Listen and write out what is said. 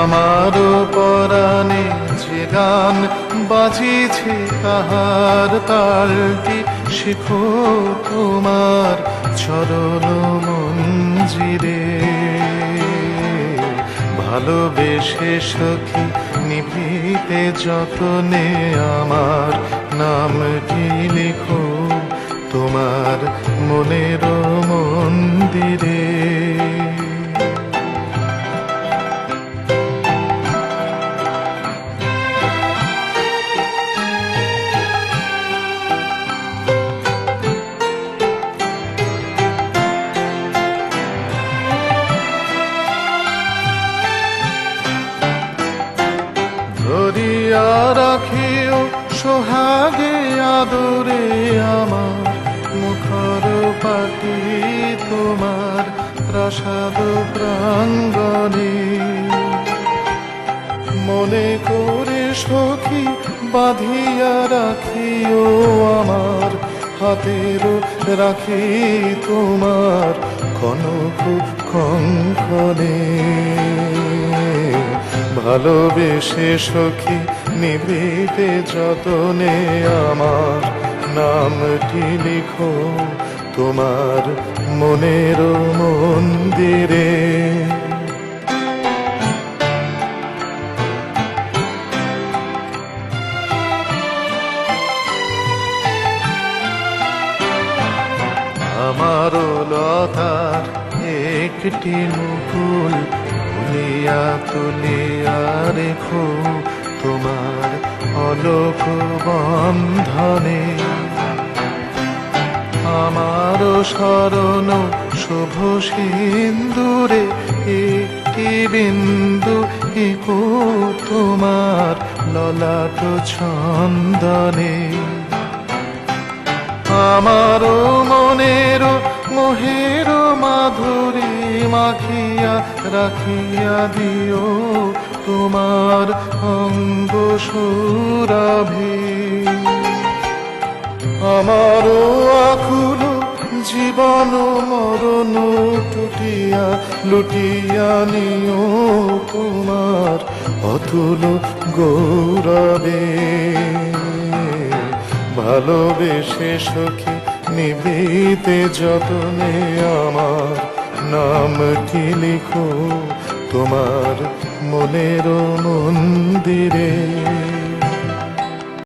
আমার পরাণে যে গান বাজিছে তাহার তালটি, শিখো তোমার চরণ মঞ্জিরে। ভালোবেসে সখী, নিভৃতে যতনে আমার নামটি লিখো, তোমার মনের মন্দিরে ধরিয়া রাখিও সোহাগে আদরে আমার মুখর পাখি তোমার প্রাসাদ প্রাঙ্গণে। মনে করে সখী বাঁধিয়া রাখিও আমার, হাতের রাখি তোমার কনক কঙ্কনে। ভালোবেসে সখী নিভৃতে যতনে আমার নামটি লিখো তোমার মনের মন্দিরে। আমার লতার একটি মুকুল তুলিয়া তুলিয়া রেখো। তোমার অলোক বন্ধনে। আমার শরণ শুভ সিন্দুরে, একটি বিন্দু ইকো তোমার ললাট ছন্দনে আমার মনের মোহের মাধুরী মাখিয়া রাখিয়া দিও তোমার অঙ্গ সুরাভি। আমার আকুল জীবন মরণ টুটিয়া, লুটিয়া নিও তোমার অতুল গৌরবে। ভালোবেসে সখী নিভৃতে যতনে আমার নামটি লিখো? তোমার মনের মন্দিরে।